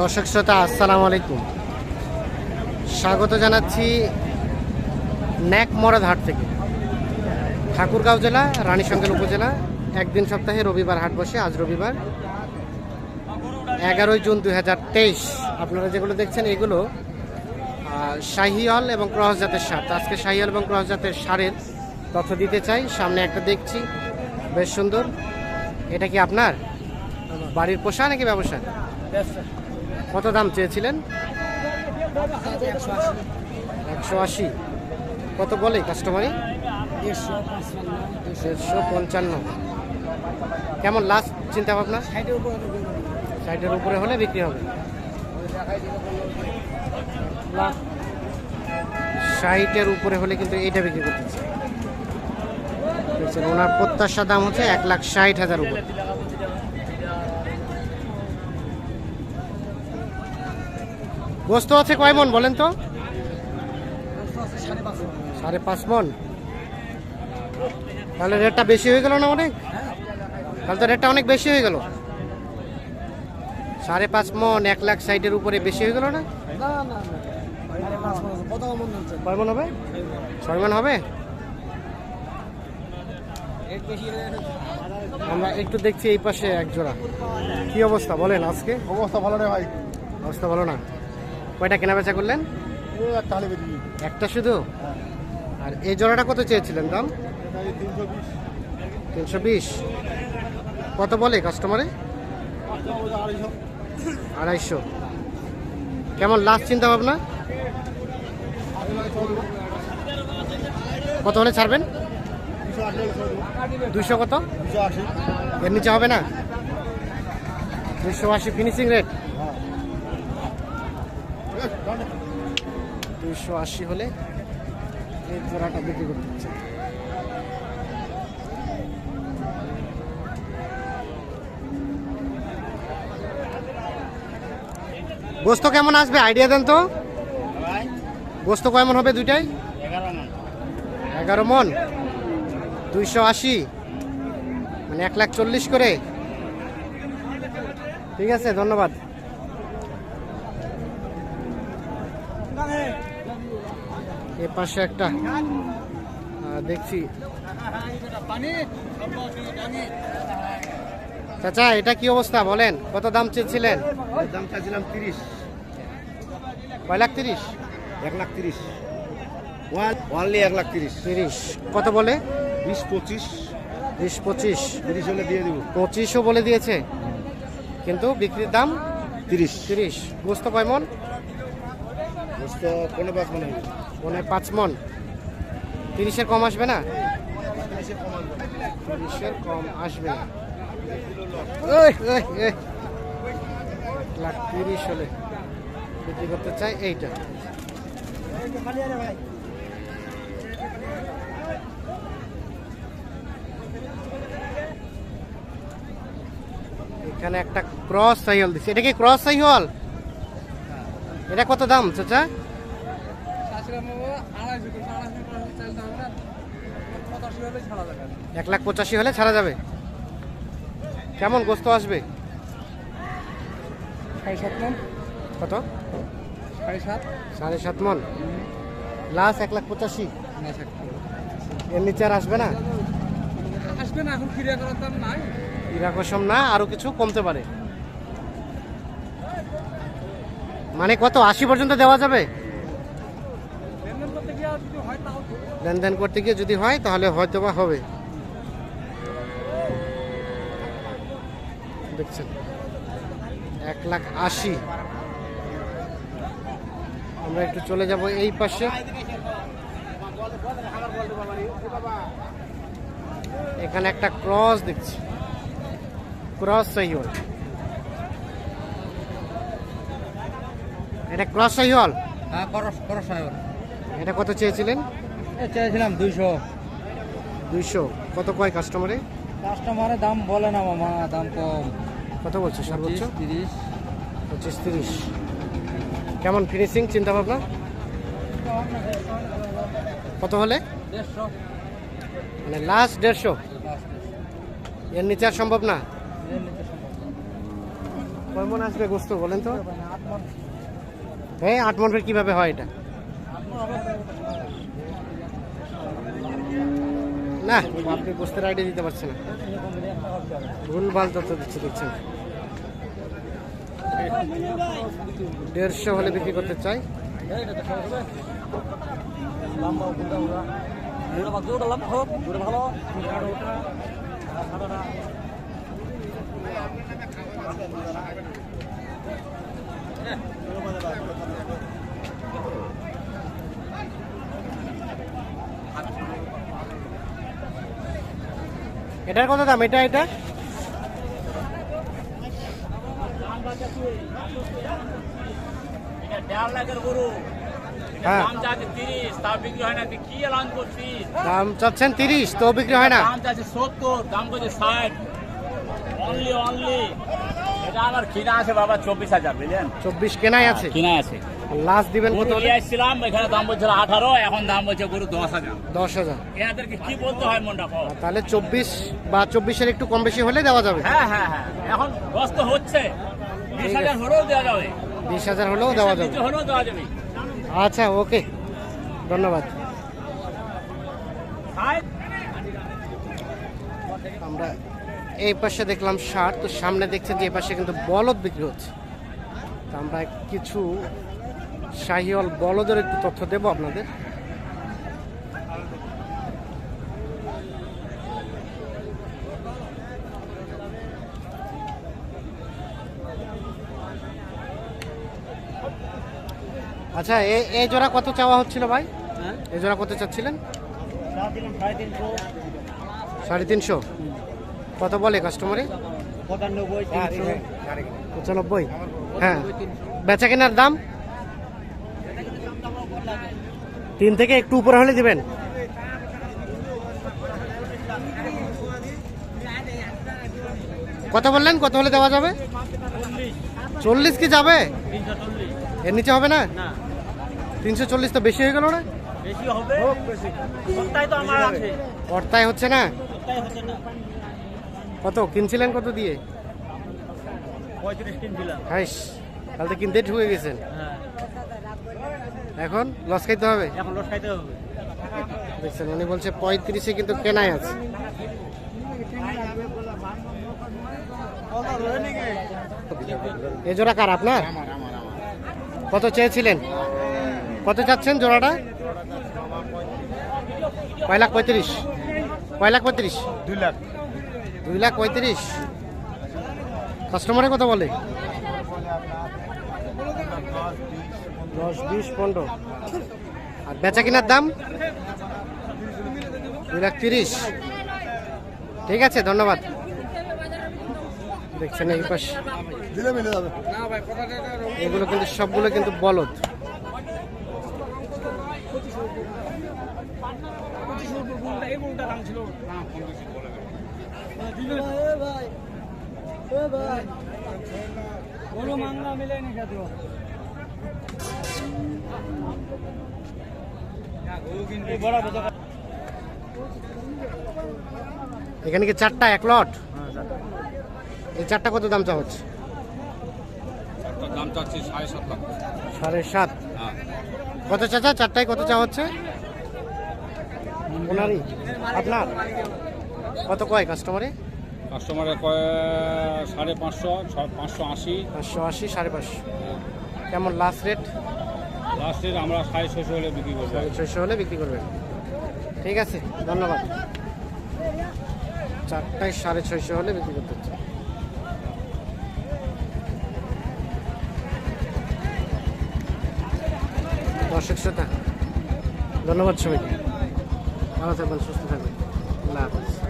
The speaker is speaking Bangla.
দর্শক শ্রোতা আসসালামু আলাইকুম। স্বাগত জানাচ্ছি ন্যাক হাট থেকে। ঠাকুরগাঁও জেলা রানীশঙ্কর উপজেলা। একদিন সপ্তাহে রবিবার হাট বসে আজ রবিবার। এগারোই জুন দুই হাজার তেইশ। আপনারা যেগুলো দেখছেন এগুলো আহ, শাহিওয়াল এবং ক্রস জাতের সার আজকে শাহিওয়াল এবং ক্রস জাতের সারের তথ্য দিতে চাই। সামনে একটা দেখছি বেশ সুন্দর। এটা কি আপনার? বাড়ির পোষা নাকি ব্যবসা। কত দাম চেয়েছিলেন? একশো আশি। কত বলে কাস্টমারই? দেড়শো পঞ্চান্ন। কেমন লাস্ট চিন্তা ভাবনা ষাটের উপরে হলে বিক্রি হবে। ষাটের উপরে হলে কিন্তু এইটা বিক্রি করতেছে ওনার প্রত্যাশা দাম হচ্ছে এক লাখ ষাট হাজার উপরে। গোস্ত আছে কয় মন বলেন তো? সাড়ে পাঁচ মন। তাহলে রেটটা বেশি হয়ে গেল না অনেক? তাহলে তো রেটটা অনেক বেশি হয়ে গেল। সাড়ে পাঁচ মন এক লাখ সাইডের উপরে বেশি হয়ে গেল না? কয় মন হবে? ছয় মন হবে? আমরা একটু দেখছি এই পাশে এক জোড়া। কি অবস্থা বলেন আজকে? অবস্থা ভালো রে ভাই। অবস্থা ভালো না? কয়টা কেনা বেচা করলেন একটা শুধু? আর এই জোড়াটা কত চেয়েছিলেন দাম? তিনশো বিশ। কত বলে কাস্টমারে আড়াইশো। আড়াইশো। কেমন লাস্ট চিন্তা ভাবনা কত হলে ছাড়বেন? দুশো কত? এর নিচে হবে না? দুশো আশি ফিনিশিং রেট দুশো আশি হলে এই জোড়াটা বিক্রি করতে হচ্ছে গোস্ত কেমন আসবে? আইডিয়া দেন তো। গোস্ত কেমন হবে দুইটাই? এগারো এগারো মন। দুইশো আশি। মানে এক লাখ চল্লিশ করে। ঠিক আছে ধন্যবাদ। এ পাশে একটা দেখছি। চাচা এটা কি অবস্থা বলেন? কত দাম চেয়েছিলেন? দাম চাইছিলাম তিরিশ। কয় লাখ তিরিশ? এক লাখ তিরিশ। ওয়ান ওয়ানলি এক লাখ তিরিশ। তিরিশ। কত বলে? বিশ পঁচিশ। বিশ পঁচিশ। তিরিশ হলে দিয়ে দেবো। পঁচিশও বলে দিয়েছে। কিন্তু বিক্রির দাম তিরিশ। তিরিশ। গোস্ত কয় মন? গোস্ত পনেরো পাঁচ মনে হবে। পনে পাঁচ মন। তিরিশের কম আসবে না? তিরিশের কম আসবে না। লাখ তিরিশ হলে বিক্রি করতে চাই এইটা। এখানে একটা ক্রস সাইকেল দিচ্ছে এটা কি ক্রস সাইকেল এটা কত দাম চাচা? এক লাখ পঁচাশি হলে ছাড়া যাবে। কেমন গোস্ত আসবে? কত? সাড়ে সাত মন। লাস্ট এক লাখ পঁচাশি। এর নিচে আর আসবে না? আসবে না এখন ক্রিয়া করার দাম নাই। ইরাকসম না আরও কিছু কমতে পারে। মানে কত, আশি পর্যন্ত দেওয়া যাবে? লেনদেন করতে গিয়ে যদি হয়, তাহলে হয়তো বা হবে। দেখছেন, এক লাখ আশি। আমরা একটু চলে যাব এই পাশে। এখানে একটা ক্রস দেখছি। ক্রস সাইহল এটা ক্রস সাইহল হ্যাঁ করস করস সাহেব এটা কত চেয়েছিলেন? চাইছিলাম দুইশো। দুইশো। কত কয় কাস্টমারে কাস্টমারের দাম বলে না মামা দাম কম। কত বলছে সর্বোচ্চ? তিরিশ। পঁচিশ তিরিশ। কেমন ফিনিশিং চিন্তা ভাবনা কত হলে? দেড়শো। মানে লাস্ট দেড়শো? এর নিচে আর সম্ভব না? কয় মন আসবে গোস্ত বলেন তো? হ্যাঁ আট মন কীভাবে হয় এটা? না, আপনি গোস্তের আইডিয়া দিতে পারছেন না। ভুলভাল তথ্য দিচ্ছে, দেখছেন? দেড়শো হলে বিক্রি করতে চাই। এটার কত দাম? এটা এটা? হ্যাঁ। দাম চাচ্ছে তিরিশ তা বিক্রি হয় না। তুই কি এলান করছিস? দাম চাচ্ছেন তিরিশ তো বিক্রি হয় না। দাম চাচ্ছে সত্তর দাম করছে ষাট। অনলি অনলি আমার কিনা আছে বাবা চব্বিশ হাজার বুঝলেন? চব্বিশ কেনাই আছে। কিনা আছে। লাস্ট দিবেন কত গরু হলে? নিয়ে আসছিলাম এখানে দাম বলছিল আঠারো এখন দাম বলছে গরু দশ হাজার। দশ হাজার। এনাদেরকে কি বলতে হয় মনটা পাও তাহলে চব্বিশ বা চব্বিশের একটু কম বেশি হলে দেওয়া যাবে। হ্যাঁ হ্যাঁ হ্যাঁ। এখন দশ তো হচ্ছে। বিশ হাজার হলেও দেওয়া যাবে। বিশ হাজার হলেও দেওয়া যাবে। হলেও দেওয়া যাবে। আচ্ছা ওকে। ধন্যবাদ। আমরা এই পাশে দেখলাম ষাট তো সামনে দেখছেন যে এই পাশে কিন্তু বলদ বিক্রি হচ্ছে। তো আমরা কিছু শাহিওয়াল বলদের একটু তথ্য দেবো আপনাদের। আচ্ছা এ এই জোড়া কত চাওয়া হচ্ছিল ভাই? এই জোড়া কত চাচ্ছিলেন? সাড়ে তিনশো। কত বলে কাস্টমারে পঁচানব্বই। হ্যাঁ। বেচা কেনার দাম? তিন থেকে একটু উপরে হলে দিবেন। কত বললেন? কত হলে দেওয়া যাবে? চল্লিশ কি যাবে? এর নিচে হবে না? তিনশো চল্লিশ তো বেশি হয়ে গেল না? কর্তায় হচ্ছে না। কত? কিনছিলেন কত দিয়ে? হাইস তাহলে তো কিনতে ঢুকে গেছেন। হ্যাঁ। এখন লস খাইতে হবে? এখন লোট খাইতে হবে। দেখছেন উনি বলছে পঁয়ত্রিশে কিন্তু কেনাই আছে। এ জোড়া কার আপনার? কত চেয়েছিলেন? কত চাচ্ছেন জোড়াটা? কয় লাখ পঁয়ত্রিশ? কয় লাখ পঁয়ত্রিশ? দুই লাখ। দুই লাখ পঁয়ত্রিশ। কাস্টমারে কথা বলে। দশ, বিশ, পনেরো। আর বেচা কেনার দাম? দুই লাখ তিরিশ। ঠিক আছে, ধন্যবাদ। দেখছেন এই পাশে। এগুলো কিন্তু সবগুলো কিন্তু বলদ। এই দাম ছিল। মাংলা মিলে নি এখানে কি চারটা? এক লট? এই চারটা কত দাম চা হচ্ছে? দাম চাচ্ছি সাড়ে সাত লাখ সাড়ে সাত। কত চাচা চারটায় কত চা হচ্ছে? ওনারই। আপনার? কত কয় কাস্টমারে? কাস্টমারে কয় সাড়ে পাঁচশো পাঁচশো আশি। পাঁচশো আশি সাড়ে পাঁচশো। কেমন লাস্ট রেট লাস্টের আমরা সাড়ে ছশো হলে বিক্রি করব। সাড়ে ছয়শো হলে বিক্রি করবেন। ঠিক আছে ধন্যবাদ। চারটায় সাড়ে ছয়শো হলে বিক্রি করতে হচ্ছে। দর্শক শ্রোতা ধন্যবাদ সবাইকে। ভালো থাকবেন সুস্থ থাকবেন। আল্লাহ হাফেজ।